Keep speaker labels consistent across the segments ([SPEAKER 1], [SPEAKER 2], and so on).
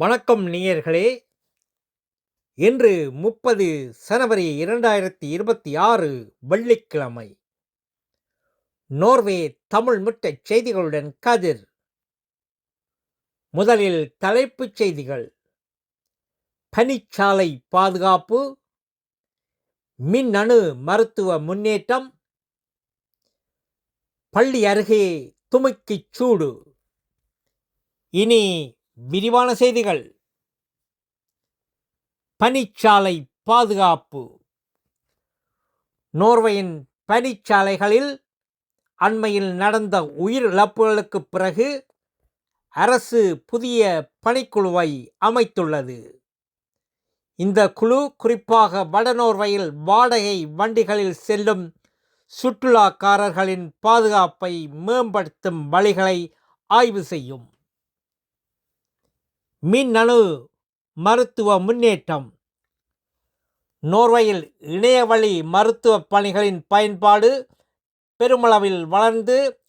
[SPEAKER 1] வணக்கம் நேயர்களே. இன்று முப்பது சனவரி இரண்டாயிரத்தி இருபத்தி ஆறு வெள்ளிக்கிழமை. நோர்வே தமிழ் முட்டச் செய்திகளுடன் கதிர். முதலில் தலைப்புச் செய்திகள். பனிச்சாலை பாதுகாப்பு. மின்னணு மருத்துவ முன்னேற்றம். பள்ளி அருகே துமுக்கிச் சூடு. இனி விரிவான செய்திகள். பனிச்சாலை பாதுகாப்பு. நோர்வையின் பனிச்சாலைகளில் அண்மையில் நடந்த உயிரிழப்புகளுக்குப் பிறகு அரசு புதிய பணிக்குழுவை அமைத்துள்ளது. இந்த குழு குறிப்பாக வடநோர்வையில் வாடகை வண்டிகளில் செல்லும் சுற்றுலாக்காரர்களின் பாதுகாப்பை மேம்படுத்தும் வழிகளை ஆய்வு செய்யும். மின்னணு மருத்துவ முன்னேற்றம். நோர்வையில் இணையவழி மருத்துவ பணிகளின் பயன்பாடு பெருமளவில் வளர்ந்து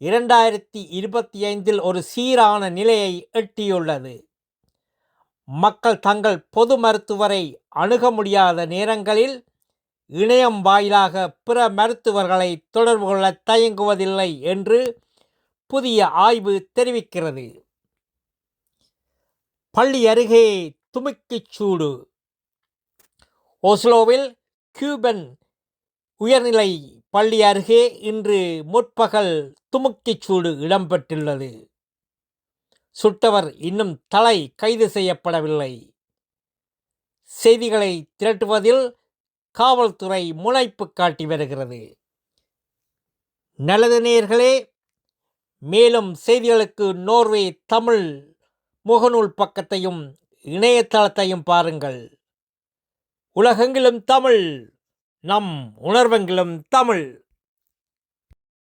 [SPEAKER 1] இரண்டாயிரத்தி இருபத்தி ஐந்தில் ஒரு சீரான நிலையை எட்டியுள்ளது. மக்கள் தங்கள் பொது மருத்துவரை அணுக முடியாத நேரங்களில் இணையம் வாயிலாக பிற மருத்துவர்களை தொடர்பு கொள்ள தயங்குவதில்லை என்று புதிய ஆய்வு தெரிவிக்கிறது. பள்ளி அருகே துமுக்கிச் சூடு. ஓஸ்லோவில் கியூபன் உயர்நிலை பள்ளி அருகே இன்று முற்பகல் துமுக்கிச் சூடு இடம்பெற்றுள்ளது. சுட்டவர் இன்னும் தலை கைது செய்யப்படவில்லை. செய்திகளை திரட்டுவதில் காவல்துறை முனைப்பு காட்டி வருகிறது. நல்லது நேர்களே மேலும் செய்திகளுக்கு நோர்வே தமிழ் முகநூல் பக்கத்தையும் இணையதளத்தையும் பாருங்கள். உலகெங்கிலும் தமிழ் நம் உணர்வெங்கிலும் தமிழ்.